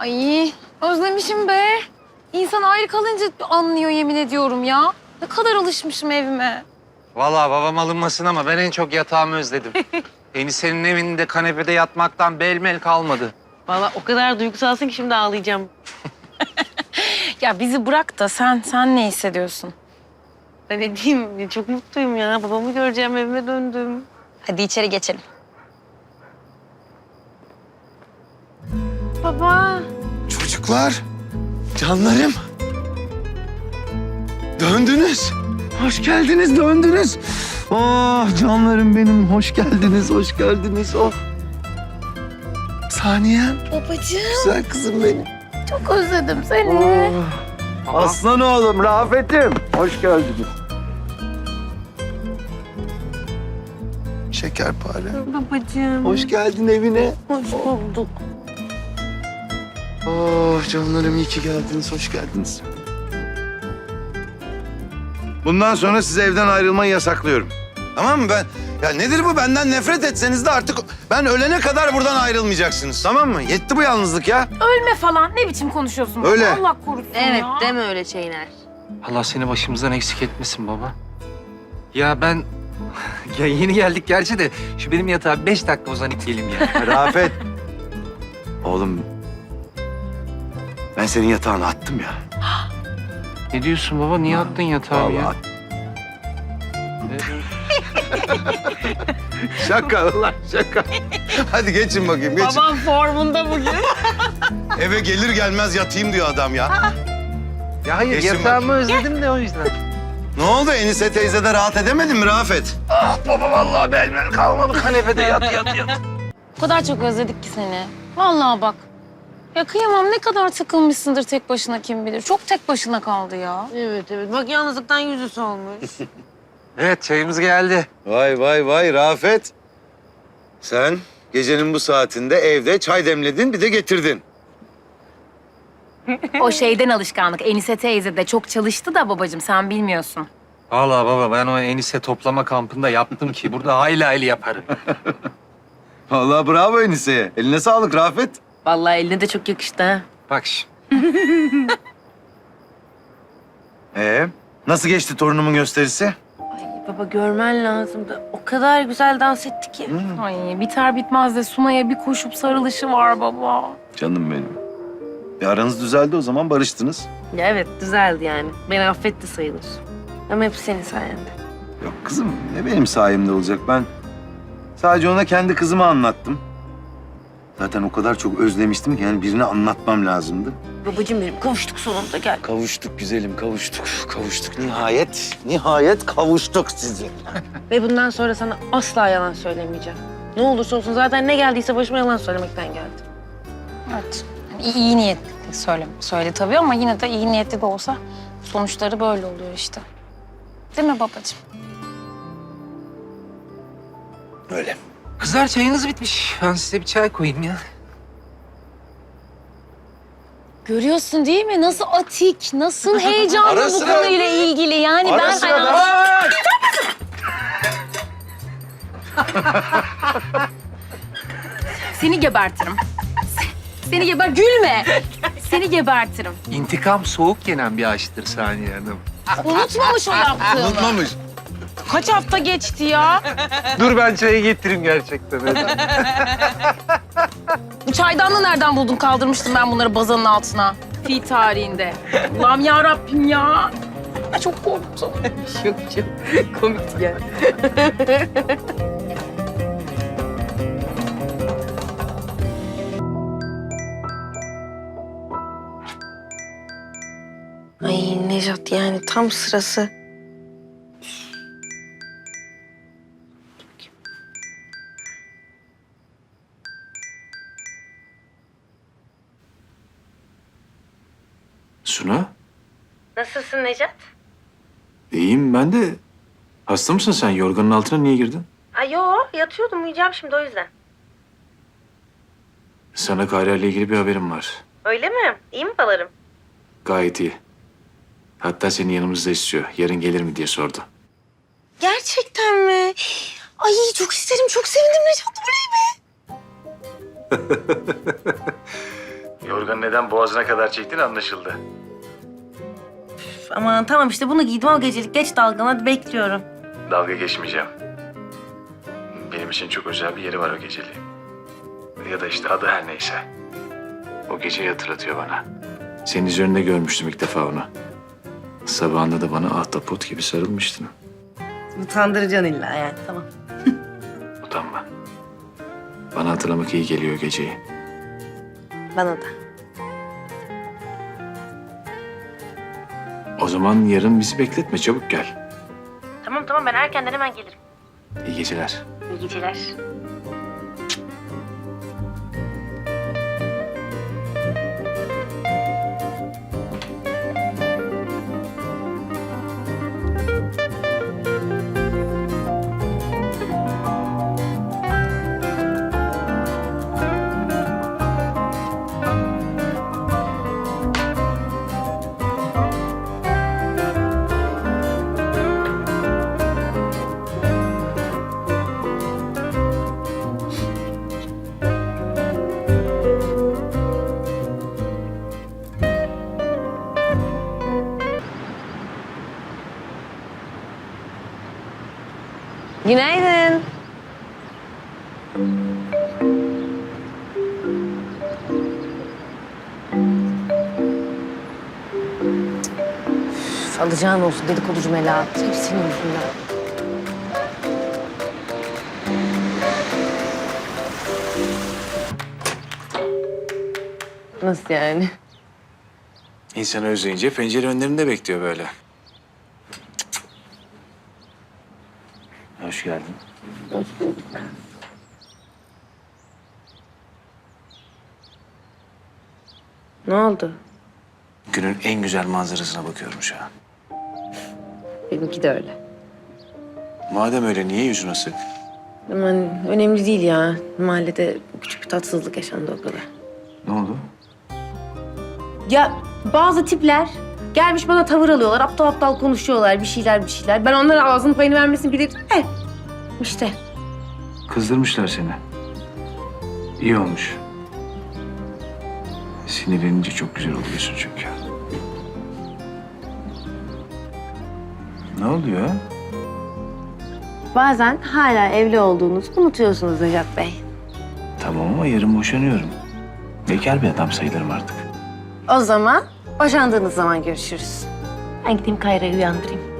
Ay özlemişim be. İnsan ayrı kalınca anlıyor yemin ediyorum ya. Ne kadar alışmışım evime. Vallahi babam alınmasın ama ben en çok yatağımı özledim. Enise'nin evinde kanepede yatmaktan belmel kalmadı. Valla o kadar duygusalsın ki şimdi ağlayacağım. Ya bizi bırak da sen sen ne hissediyorsun? Ben ne diyeyim çok mutluyum ya. Babamı göreceğim evime döndüm. Hadi içeri geçelim. Baba. Çocuklar, canlarım. Döndünüz. Hoş geldiniz, döndünüz. Oh canlarım benim, hoş geldiniz, hoş geldiniz. Oh. Saniyem, Babacığım güzel kızım benim. çok özledim seni. Oh. Aslan oğlum, Rafet'im. Hoş geldiniz. Şekerpare. Babacığım. Hoş geldin evine. Hoş bulduk. Oh canlarım iyi ki geldiniz, hoş geldiniz. Bundan sonra size evden ayrılmayı yasaklıyorum. Tamam mı ben? Ya nedir bu? Benden nefret etseniz de artık ben ölene kadar buradan ayrılmayacaksınız. Tamam mı? Yetti bu yalnızlık ya. Ölme falan ne biçim konuşuyorsun? Öyle. Allah korusun Evet ya. deme öyle şeyler. Allah seni başımızdan eksik etmesin baba. Ya ben... Ya yeni geldik gerçi de şu benim yatağa beş dakika uzanıp geleyim ya. Rafet. Oğlum ben senin yatağına attım ya. ne diyorsun baba? Niye attın yatağı ya? Vallahi. şaka ulan şaka. Hadi geçin bakayım geçin. Babam formunda bugün. Eve gelir gelmez yatayım diyor adam ya. Ya hayır Geçin yatağımı özledim de o yüzden. Ne oldu Enise teyze de rahat edemedin mi Rafet? Ah baba vallahi belmel kalmadı kanepede yat yat yat. O kadar çok özledik ki seni. Vallahi bak. Ya kıyamam ne kadar takılmışsındır tek başına kim bilir. Çok tek başına kaldı ya. evet evet. Bak yalnızlıktan yüzü solmuş. Evet çayımız geldi. Vay vay vay Rafet. Sen gecenin bu saatinde evde çay demledin bir de getirdin. O şeyden alışkanlık. Enise teyze de çok çalıştı da babacığım sen bilmiyorsun. Vallahi baba ben o enise toplama kampında yaptım ki burada hayli hayli yaparım. Vallahi bravo Enise'ye. Eline sağlık Rafet. Vallahi eline de çok yakıştı ha. Bak şimdi. Ee, nasıl geçti torunumun gösterisi? Ay baba görmen lazımdı. O kadar güzel dans etti ki. Ay biter bitmez de Sunay'a bir koşup sarılışı var baba. Canım benim. E, aranız düzeldi o zaman barıştınız. Ya evet güzeldi yani. Beni affetti sayılır. Ama hep senin sayende. Yok kızım ne benim sayemde olacak ben. Sadece ona kendi kızımı anlattım. Zaten o kadar çok özlemiştim ki yani birine anlatmam lazımdı. Babacığım benim kavuştuk sonunda gel. Kavuştuk güzelim kavuştuk. Kavuştuk nihayet. Nihayet kavuştuk sizi. Ve bundan sonra sana asla yalan söylemeyeceğim. Ne olursa olsun zaten ne geldiyse başıma yalan söylemekten geldi. Evet. Yani iyi, iyi niyetli söyle, söyle tabii ama yine de iyi niyetli de olsa sonuçları böyle oluyor işte. Değil mi babacığım? Öyle. Kızlar çayınız bitmiş. Ben size bir çay koyayım ya. Görüyorsun değil mi? Nasıl atik, nasıl heyecanlı Ara bu sıra- konuyla ilgili. Yani Ara ben sıra hayatım... Seni gebertirim. Seni geber... Gülme! Seni gebertirim. İntikam soğuk yenen bir aşktır Saniye Hanım. Unutmamış o yaptığını. Unutmamış. Kaç hafta geçti ya? Dur ben çayı getireyim gerçekten. Bu çaydanlığı nereden buldun? Kaldırmıştım ben bunları bazanın altına. Fi tarihinde. Allah'ım ya Rabbim ya. Çok korktum. Yok çok komikti gel. Ay Nejat yani tam sırası. Suna, Nasılsın Nejat? iyiyim ben de. Hasta mısın sen? Yorganın altına niye girdin? Ay yo yatıyordum uyuyacağım şimdi o yüzden. Sana Kayra ile ilgili bir haberim var. Öyle mi? İyi mi balarım? Gayet iyi. Hatta seni yanımızda istiyor. Yarın gelir mi diye sordu. Gerçekten mi? Ay çok isterim çok sevindim Nejat oley be. Yorgan neden boğazına kadar çektiğin anlaşıldı. Aman tamam işte bunu giydim o gecelik. Geç dalgana hadi bekliyorum. Dalga geçmeyeceğim. Benim için çok özel bir yeri var o geceliğin. Ya da işte adı her neyse. O geceyi hatırlatıyor bana. Senin üzerinde görmüştüm ilk defa onu. Sabahında da bana ahtapot gibi sarılmıştın. Utandıracaksın illa yani tamam. Utanma. Bana hatırlamak iyi geliyor geceyi. Bana da. O zaman yarın bizi bekletme çabuk gel. Tamam tamam ben erkenden hemen gelirim. İyi geceler. İyi geceler. Günaydın. Üf, alacağın olsun dedikoducu Melahat. Hep senin yüzünden. Nasıl yani? İnsanı özleyince pencere önlerinde bekliyor böyle. Hoş geldin. Ne oldu? Günün en güzel manzarasına bakıyorum şu an. Benimki de öyle. Madem öyle niye yüzün asık? Aman önemli değil ya. Mahallede küçük bir tatsızlık yaşandı o kadar. Ne oldu? Ya bazı tipler gelmiş bana tavır alıyorlar. Aptal aptal konuşuyorlar bir şeyler bir şeyler. Ben onlara ağzının payını vermesini bilirdim de. İşte Kızdırmışlar seni. İyi olmuş. Sinirlenince çok güzel oluyorsun çünkü. Ne oluyor? bazen hala evli olduğunuzu unutuyorsunuz Necat Bey. Tamam ama yarın boşanıyorum. Bekar bir adam sayılırım artık. O zaman boşandığınız zaman görüşürüz. Ben gideyim Kayra'yı uyandırayım.